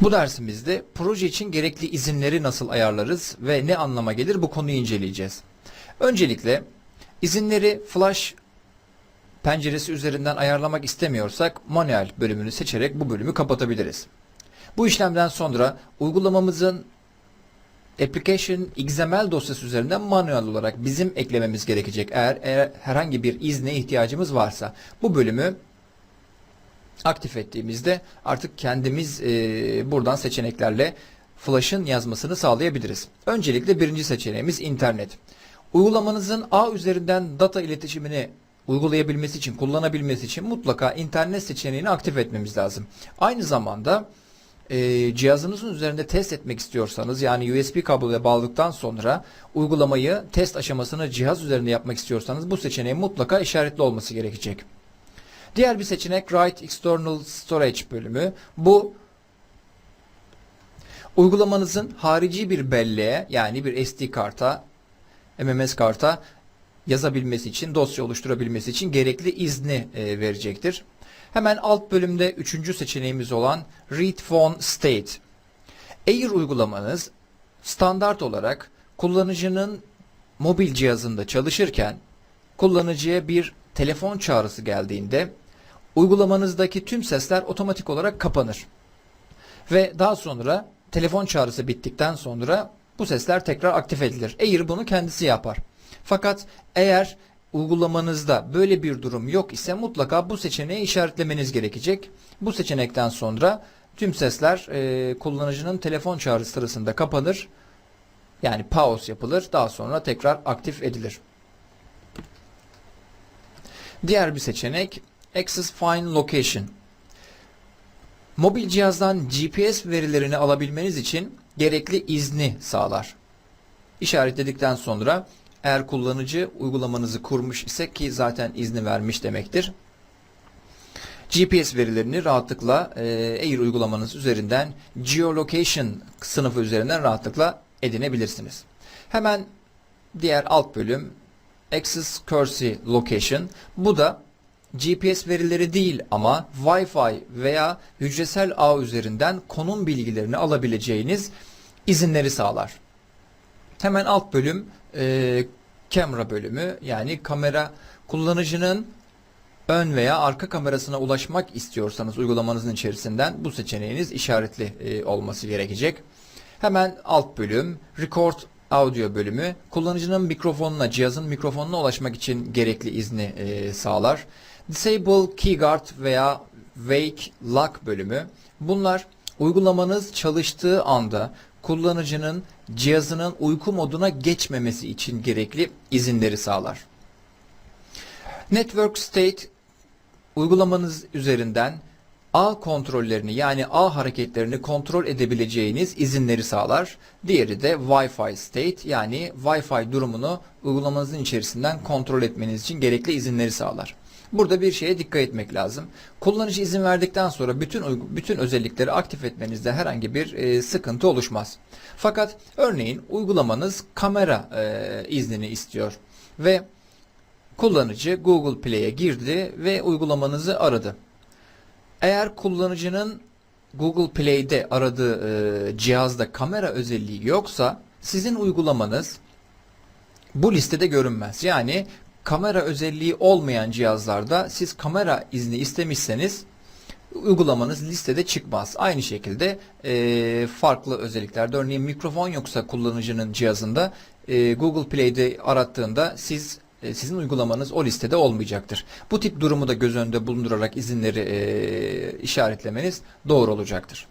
Bu dersimizde proje için gerekli izinleri nasıl ayarlarız ve ne anlama gelir bu konuyu inceleyeceğiz. Öncelikle izinleri Flash penceresi üzerinden ayarlamak istemiyorsak manuel bölümünü seçerek bu bölümü kapatabiliriz. Bu işlemden sonra uygulamamızın application XML dosyası üzerinden manuel olarak bizim eklememiz gerekecek eğer, eğer herhangi bir izne ihtiyacımız varsa. Bu bölümü aktif ettiğimizde artık kendimiz e, buradan seçeneklerle Flash'ın yazmasını sağlayabiliriz. Öncelikle birinci seçeneğimiz internet. Uygulamanızın ağ üzerinden data iletişimini uygulayabilmesi için, kullanabilmesi için mutlaka internet seçeneğini aktif etmemiz lazım. Aynı zamanda e, cihazınızın üzerinde test etmek istiyorsanız yani USB kabloya bağladıktan sonra uygulamayı test aşamasını cihaz üzerinde yapmak istiyorsanız bu seçeneğin mutlaka işaretli olması gerekecek. Diğer bir seçenek Write External Storage bölümü. Bu uygulamanızın harici bir belleğe yani bir SD karta, MMS karta yazabilmesi için, dosya oluşturabilmesi için gerekli izni e, verecektir. Hemen alt bölümde üçüncü seçeneğimiz olan Read Phone State. Eğer uygulamanız standart olarak kullanıcının mobil cihazında çalışırken kullanıcıya bir telefon çağrısı geldiğinde uygulamanızdaki tüm sesler otomatik olarak kapanır. Ve daha sonra telefon çağrısı bittikten sonra bu sesler tekrar aktif edilir. Eğer bunu kendisi yapar. Fakat eğer uygulamanızda böyle bir durum yok ise mutlaka bu seçeneği işaretlemeniz gerekecek. Bu seçenekten sonra tüm sesler e, kullanıcının telefon çağrısı sırasında kapanır. Yani pause yapılır. Daha sonra tekrar aktif edilir. Diğer bir seçenek Access Find Location. Mobil cihazdan GPS verilerini alabilmeniz için gerekli izni sağlar. İşaretledikten sonra eğer kullanıcı uygulamanızı kurmuş ise ki zaten izni vermiş demektir. GPS verilerini rahatlıkla e, Air uygulamanız üzerinden Geolocation sınıfı üzerinden rahatlıkla edinebilirsiniz. Hemen diğer alt bölüm Access Cursor Location. Bu da GPS verileri değil ama Wi-Fi veya hücresel ağ üzerinden konum bilgilerini alabileceğiniz izinleri sağlar. Hemen alt bölüm e, kamera bölümü yani kamera kullanıcının ön veya arka kamerasına ulaşmak istiyorsanız uygulamanızın içerisinden bu seçeneğiniz işaretli e, olması gerekecek. Hemen alt bölüm Record Audio bölümü kullanıcının mikrofonuna, cihazın mikrofonuna ulaşmak için gerekli izni e, sağlar. Disable Keyguard veya Wake Lock bölümü. Bunlar uygulamanız çalıştığı anda kullanıcının cihazının uyku moduna geçmemesi için gerekli izinleri sağlar. Network State uygulamanız üzerinden ağ kontrollerini yani ağ hareketlerini kontrol edebileceğiniz izinleri sağlar. Diğeri de Wi-Fi State yani Wi-Fi durumunu uygulamanızın içerisinden kontrol etmeniz için gerekli izinleri sağlar. Burada bir şeye dikkat etmek lazım. Kullanıcı izin verdikten sonra bütün bütün özellikleri aktif etmenizde herhangi bir e, sıkıntı oluşmaz. Fakat örneğin uygulamanız kamera e, iznini istiyor ve kullanıcı Google Play'e girdi ve uygulamanızı aradı. Eğer kullanıcının Google Play'de aradığı e, cihazda kamera özelliği yoksa sizin uygulamanız bu listede görünmez. Yani kamera özelliği olmayan cihazlarda siz kamera izni istemişseniz uygulamanız listede çıkmaz. Aynı şekilde e, farklı özelliklerde örneğin mikrofon yoksa kullanıcının cihazında e, Google Play'de arattığında siz sizin uygulamanız o listede olmayacaktır. Bu tip durumu da göz önünde bulundurarak izinleri e, işaretlemeniz doğru olacaktır.